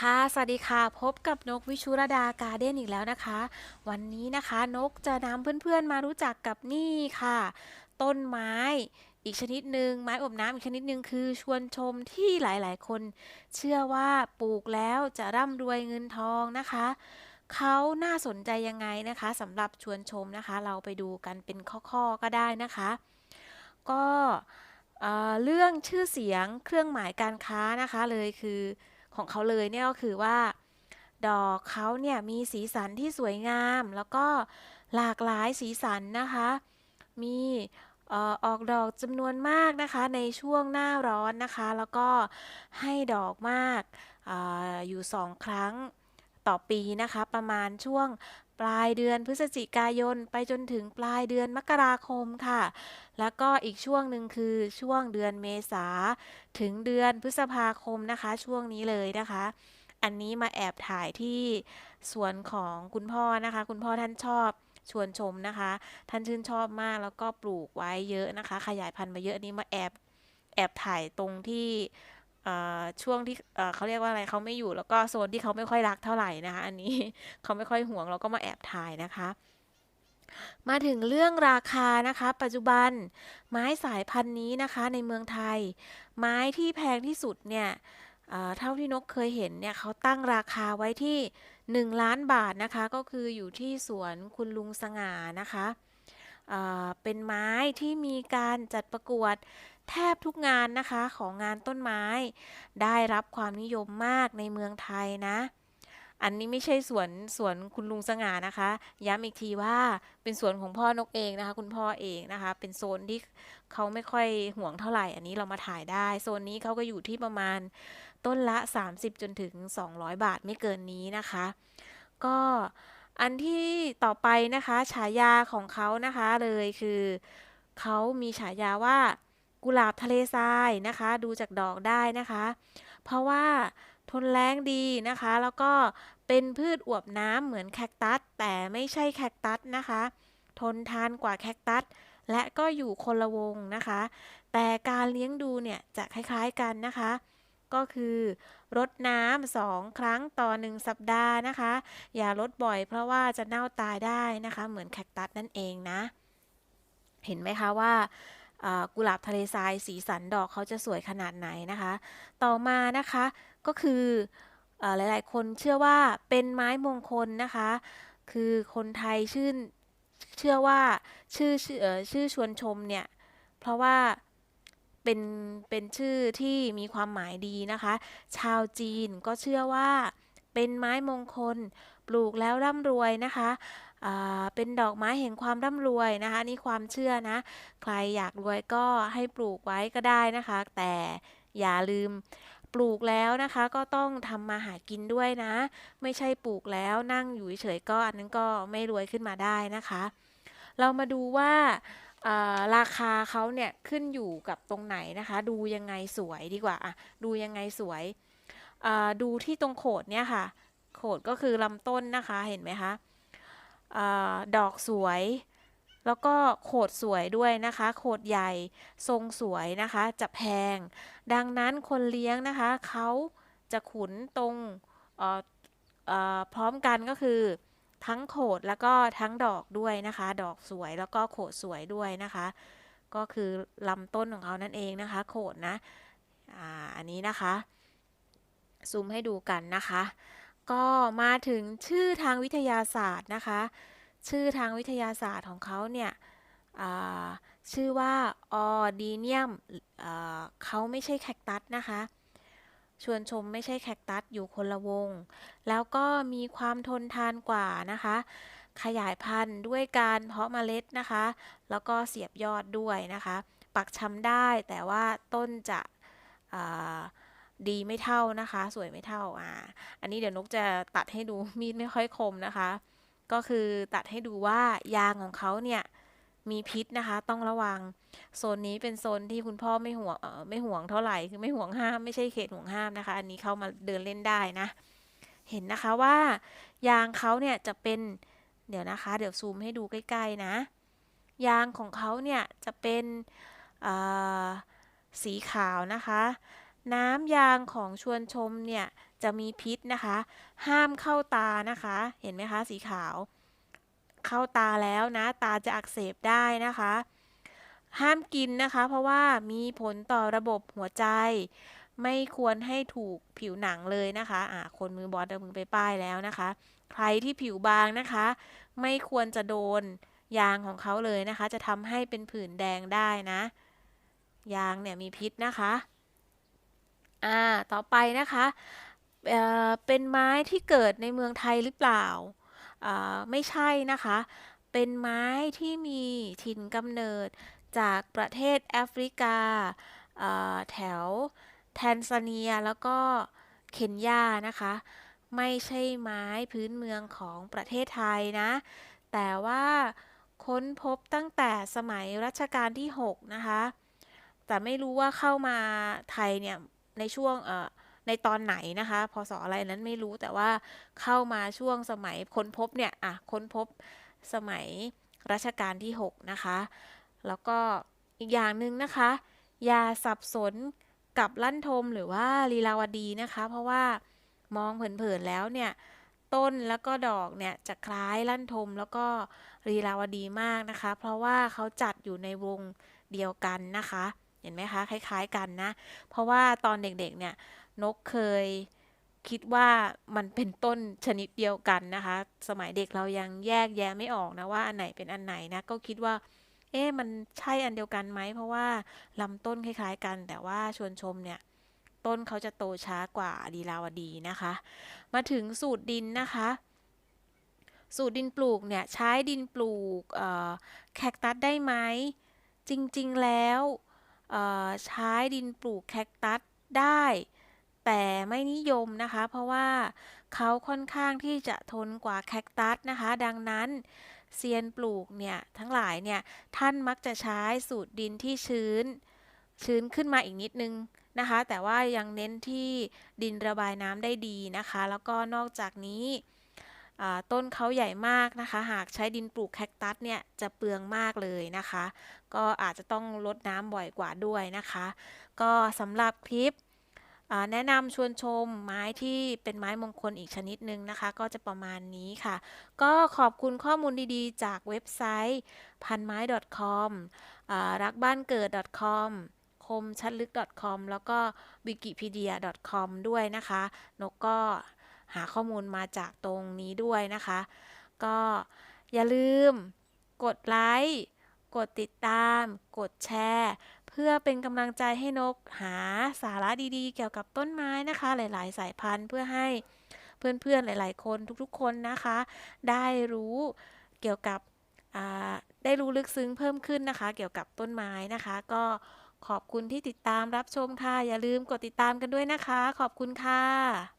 ค่ะ สวัสดีค่ะ พบกับนกวิชุรดาการ์เด้นอีกแล้วนะคะ วันนี้นะคะนกจะนำเพื่อนๆมารู้จักกับนี่ค่ะ ต้นไม้ อีกชนิดหนึ่งไม้อบน้ำอีกชนิดหนึ่งคือชวนชมที่หลายๆ คน เชื่อว่าปลูกแล้วจะร่ำรวยเงินทองนะคะ เขาน่าสนใจยังไงนะคะสำหรับชวนชมนะคะ เราไปดูกันเป็นข้อๆก็ได้นะคะ ก็เอ่อเรื่องชื่อเสียงเครื่องหมายการค้านะคะเลยคือ ของเขาเลยเนี่ยก็คือว่า ดอกเขาเนี่ยมีสีสันที่สวยงาม แล้วก็หลากหลายสีสันนะคะ มีอออกดอกจำนวนมากนะคะในช่วงหน้าร้อนนะคะ แล้วก็ให้ดอกมากออยู่สองครั้งต่อปีนะคะ ประมาณช่วง ปลายเดือนพฤศจิกายน ไปจนถึงปลายเดือนมกราคมค่ะ แล้วก็อีกช่วงหนึ่งคือช่วงเดือนเมษาถึงเดือนพฤษภาคมนะคะ ช่วงนี้เลยนะคะ อันนี้มาแอบถ่ายที่สวนของคุณพ่อนะคะ คุณพ่อท่านชอบชวนชมนะคะ ท่านชื่นชอบมากแล้วก็ปลูกไว้เยอะนะคะ ขยายพันธุ์มาเยอะอันนี้มาแอบแอบถ่ายตรงที่ ช่วงที่เขาเรียกว่าอะไรเขาไม่อยู่แล้วก็โซนที่เขาไม่ค่อยรักเท่าไหร่นะคะ อันนี้เขาไม่ค่อยห่วงเราก็มาแอบถ่ายนะคะ มาถึงเรื่องราคานะคะ ปัจจุบันไม้สายพันธุ์นี้นะคะในเมืองไทย ไม้ที่แพงที่สุดเนี่ยเอ่อเท่าที่นกเคยเห็นเนี่ยเขาตั้งราคาไว้ที่ 1 ล้านบาทนะคะ ก็คืออยู่ที่สวนคุณลุงสง่านะคะ เป็นไม้ที่มีการจัดประกวดแทบทุกงานนะคะของงานต้นไม้ ได้รับความนิยมมากในเมืองไทยนะ อันนี้ไม่ใช่สวนสวนคุณลุงสง่านะคะ ย้ำอีกทีว่าเป็นสวนของพ่อนกเองนะคะ คุณพ่อเองนะคะ เป็นโซนที่เขาไม่ค่อยห่วงเท่าไหร่ อันนี้เรามาถ่ายได้ โซนนี้เขาก็อยู่ที่ประมาณต้นละ 30 จนถึง 200 บาทไม่เกินนี้นะคะ ก็ อันที่ต่อไปนะคะฉายาของเขานะคะเลยคือเขามีฉายาว่ากุหลาบทะเลทรายนะคะ ดูจากดอกได้นะคะ เพราะว่าทนแล้งดีนะคะ แล้วก็เป็นพืชอวบน้ำเหมือนแคคตัส แต่ไม่ใช่แคคตัสนะคะ ทนทานกว่าแคคตัส และก็อยู่คนละวงนะคะ แต่การเลี้ยงดูเนี่ยจะคล้ายๆกันนะคะ ก็คือรดน้ำสองครั้งต่อหนึ่งสัปดาห์นะคะ อย่าลดบ่อยเพราะว่าจะเน่าตายได้นะคะ เหมือนแคคตัสนั่นเองนะ เห็นไหมคะว่ากุหลาบทะเลทรายสีสันดอกเขาจะสวยขนาดไหนนะคะ ต่อมานะคะก็คืออหลายๆ คนเชื่อว่าเป็นไม้มงคลนะคะ คือคนไทยชื่นเชื่อว่าชื่อชื่อชื่อชวนชมเนี่ย เพราะว่า เป็นเป็นชื่อที่มีความหมายดีนะคะ ชาวจีนก็เชื่อว่าเป็นไม้มงคล ปลูกแล้วร่ำรวยนะคะเป็นดอกไม้แห่งความร่ำรวยนะคะ นี่ความเชื่อนะ ใครอยากรวยก็ให้ปลูกไว้ก็ได้นะคะ แต่อย่าลืมปลูกแล้วนะคะ ก็ต้องทำมาหากินด้วยนะ ไม่ใช่ปลูกแล้วนั่งอยู่เฉยๆก็อันนั้นก็ไม่รวยขึ้นมาได้นะคะ เรามาดูว่า ราคาเขาเนี่ยขึ้นอยู่กับตรงไหนนะคะ ดูยังไงสวยดีกว่าอะดูยังไงสวยดูที่ตรงโขดเนี่ยค่ะ โขดก็คือลำต้นนะคะเห็นไหมคะอดอกสวย แล้วก็โขดสวยด้วยนะคะ โขดใหญ่ทรงสวยนะคะ จะแพง ดังนั้นคนเลี้ยงนะคะเขาจะขุนตรงพร้อมกันก็คือ ทั้งโขดแล้วก็ทั้งดอกด้วยนะคะ ดอกสวยแล้วก็โขดสวยด้วยนะคะ ก็คือลำต้นของเขานั่นเองนะคะ โขดนะอ่าอันนี้นะคะซูมให้ดูกันนะคะ ก็มาถึงชื่อทางวิทยาศาสตร์นะคะ ชื่อทางวิทยาศาสตร์ของเขาเนี่ยชื่อว่าออดีเนียมเขาไม่ใช่แคคตัสนะคะ ชวนชมไม่ใช่แคคตัสอยู่คนละวง แล้วก็มีความทนทานกว่านะคะ ขยายพันธุ์ด้วยการเพาะเมล็ดนะคะ แล้วก็เสียบยอดด้วยนะคะ ปักชำได้แต่ว่าต้นจะดีไม่เท่านะคะ สวยไม่เท่าอ่าอันนี้เดี๋ยวนกจะตัดให้ดูมีดไม่ค่อยคมนะคะ ก็คือตัดให้ดูว่ายางของเขาเนี่ย มีพิษนะคะ ต้องระวัง โซนนี้เป็นโซนที่คุณพ่อไม่ห่วงไม่ห่วงเท่าไหร่คือไม่ห่วงห้ามไม่ใช่เขตห่วงห้ามนะคะ อันนี้เข้ามาเดินเล่นได้นะ เห็นนะคะว่ายางเขาเนี่ยจะเป็นเดี๋ยวนะคะ เดี๋ยวซูมให้ดูใกล้ๆนะ ยางของเขาเนี่ยจะเป็นสีขาวนะคะ น้ำยางของชวนชมเนี่ยจะมีพิษนะคะ ห้ามเข้าตานะคะ เห็นไหมคะ สีขาว เข้าตาแล้วนะ ตาจะอักเสบได้นะคะ ห้ามกินนะคะ เพราะว่ามีผลต่อระบบหัวใจ ไม่ควรให้ถูกผิวหนังเลยนะคะอ่าคนมือบอลเอามือไปป้ายแล้วนะคะ ใครที่ผิวบางนะคะ ไม่ควรจะโดนยางของเขาเลยนะคะ จะทำให้เป็นผื่นแดงได้นะ ยางเนี่ยมีพิษนะคะอ่าต่อไปนะคะเเป็นไม้ที่เกิดในเมืองไทยหรือเปล่า ไม่ใช่นะคะ เป็นไม้ที่มีถิ่นกำเนิดจากประเทศแอฟริกาแถวแทนซาเนียแล้วก็เคนยานะคะ ไม่ใช่ไม้พื้นเมืองของประเทศไทยนะ แต่ว่าค้นพบตั้งแต่สมัยรัชกาลที่ 6 นะคะ แต่ไม่รู้ว่าเข้ามาไทยเนี่ย ในช่วงเอ่อ ในตอนไหนนะคะพศออะไรนั้นไม่รู้แต่ว่าเข้ามาช่วงสมัยค้นพบเนี่ยอะค้นพบสมัยรัชกาลที่ 6 นะคะ แล้วก็อีกอย่างหนึ่งนะคะ อย่าสับสนกับลั่นทมหรือว่าลีลาวดีนะคะ เพราะว่ามองเผินๆแล้วเนี่ย ต้นแล้วก็ดอกเนี่ยจะคล้ายลั่นทมแล้วก็ลีลาวดีมากนะคะ เพราะว่าเขาจัดอยู่ในวงเดียวกันนะคะ เห็นไหมคะ คล้าย ๆ กันนะ เพราะว่าตอนเด็กๆเนี่ย นกเคยคิดว่ามันเป็นต้นชนิดเดียวกันนะคะ สมัยเด็กเรายังแยกแยะไม่ออกนะว่าอันไหนเป็นอันไหนนะ ก็คิดว่า เอ๊ะมันใช่อันเดียวกันไหม เพราะว่าลำต้นคล้ายๆกัน แต่ว่าชวนชมเนี่ย ต้นเขาจะโตช้ากว่าดีลาวดีนะคะ มาถึงสูตรดินนะคะ สูตรดินปลูกเนี่ย ใช้ดินปลูกแคคตัสได้ไหม จริงๆแล้วใช้ดินปลูกแคคตัสได้ แต่ไม่นิยมนะคะ เพราะว่าเขาค่อนข้างที่จะทนกว่าแคคตัสนะคะ ดังนั้นเซียนปลูกเนี่ยทั้งหลายเนี่ยท่านมักจะใช้สูตรดินที่ชื้น ชื้นขึ้นมาอีกนิดนึงนะคะ แต่ว่ายังเน้นที่ดินระบายน้ำได้ดีนะคะ แล้วก็นอกจากนี้ต้นเขาใหญ่มากนะคะ หากใช้ดินปลูกแคคตัสเนี่ยจะเปลืองมากเลยนะคะ ก็อาจจะต้องลดน้ำบ่อยกว่าด้วยนะคะ ก็สำหรับคลิป แนะนำชวนชมไม้ที่เป็นไม้มงคลอีกชนิดหนึ่งนะคะ ก็จะประมาณนี้ค่ะ ก็ขอบคุณข้อมูลดีๆ จากเว็บไซต์พันไม้ .com รักบ้านเกิด .com คมชัดลึก .com แล้วก็ wikipedia .com ด้วยนะคะนกก็หาข้อมูลมาจากตรงนี้ด้วยนะคะ ก็อย่าลืมกดไลค์ กดติดตาม กดแชร์ พื่อเป็นกำลังใจให้นกหาสาระดีๆ เกี่ยวกับต้นไม้นะคะ หลาย ๆ สายพันธุ์เพื่อให้เพื่อนๆหลาย ๆ คนทุกๆ คนนะคะ ได้รู้เกี่ยวกับได้รู้ลึกซึ้งเพิ่มขึ้นนะคะ เกี่ยวกับต้นไม้นะคะ ก็ขอบคุณที่ติดตามรับชมค่ะ อย่าลืมกดติดตามกันด้วยนะคะ ขอบคุณค่ะ